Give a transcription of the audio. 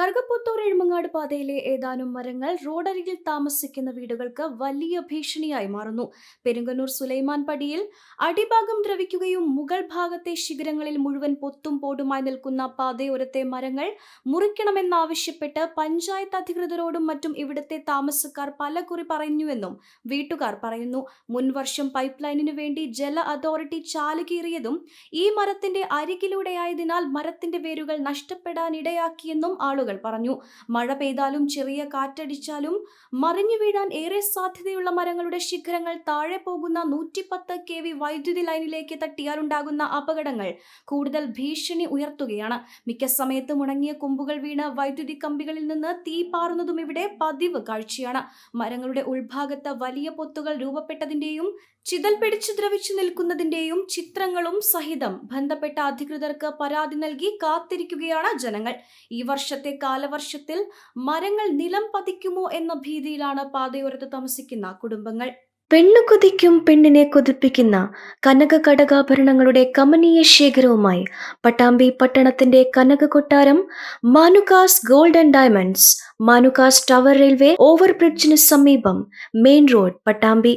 കറുകപ്പുത്തൂർ എഴുമങ്ങാട് പാതയിലെ ഏതാനും മരങ്ങൾ റോഡരികിൽ താമസിക്കുന്ന വീടുകൾക്ക് വലിയ ഭീഷണിയായി മാറുന്നു. പെരുങ്കന്നൂർ സുലൈമാൻ പടിയിൽ അടിഭാഗം ദ്രവിക്കുകയും മുകൾ ഭാഗത്തെ ശിഖരങ്ങളിൽ മുഴുവൻ പൊത്തും പോടുമായി നിൽക്കുന്ന പാതയോരത്തെ മരങ്ങൾ മുറിക്കണമെന്നാവശ്യപ്പെട്ട് പഞ്ചായത്ത് അധികൃതരോടും മറ്റും ഇവിടുത്തെ താമസക്കാർ പലകുറി പറഞ്ഞുവെന്നും വീട്ടുകാർ പറയുന്നു. മുൻവർഷം പൈപ്പ് ലൈനിനു വേണ്ടി ജല അതോറിറ്റി ചാലുകീറിയതും ഈ മരത്തിന്റെ അരികിലൂടെയായതിനാൽ മരത്തിന്റെ വേരുകൾ നഷ്ടപ്പെടാനിടയാക്കിയെന്നും ആളുകൾ പറഞ്ഞു. മഴ പെയ്താലും ചെറിയ കാറ്റടിച്ചാലും മറിഞ്ഞു വീഴാൻ ഏറെ സാധ്യതയുള്ള മരങ്ങളുടെ ശിഖരങ്ങൾ താഴെ പോകുന്ന നൂറ്റിപ്പത്ത് കെ വി വൈദ്യുതി ലൈനിലേക്ക് തട്ടിയാലുണ്ടാകുന്ന അപകടങ്ങൾ കൂടുതൽ ഭീഷണി ഉയർത്തുകയാണ്. മിക്ക സമയത്തും ഉണങ്ങിയ കൊമ്പുകൾ വീണ് വൈദ്യുതി കമ്പികളിൽ നിന്ന് തീ പാറുന്നതും ഇവിടെ പതിവ് കാഴ്ചയാണ്. മരങ്ങളുടെ ഉൾഭാഗത്ത് വലിയ പൊത്തുകൾ രൂപപ്പെട്ടതിന്റെയും ചിതൽ പിടിച്ചു ദ്രവിച്ചു നിൽക്കുന്നതിന്റെയും ചിത്രങ്ങളും സഹിതം ബന്ധപ്പെട്ട അധികൃതർക്ക് പരാതി നൽകി കാത്തിരിക്കുകയാണ് ജനങ്ങൾ. ഈ വർഷത്തെ കാലവർഷത്തിൽ മരങ്ങൾ നിലം പതിക്കുമോ എന്ന ഭീതിയിലാണ് പാതയോരത്ത് താമസിക്കുന്ന കുടുംബങ്ങൾ. പെണ്ണു കൊതിക്കും പെണ്ണിനെ കൊതിപ്പിക്കുന്ന കനക കടകാഭരണങ്ങളുടെ കമനീയ ശേഖരവുമായി പട്ടാമ്പി പട്ടണത്തിന്റെ കനക കൊട്ടാരം Manukas gold and diamonds Manukas tower railway ഓവർബ്രിഡ്ജിന് സമീപം മെയിൻ റോഡ് പട്ടാമ്പി.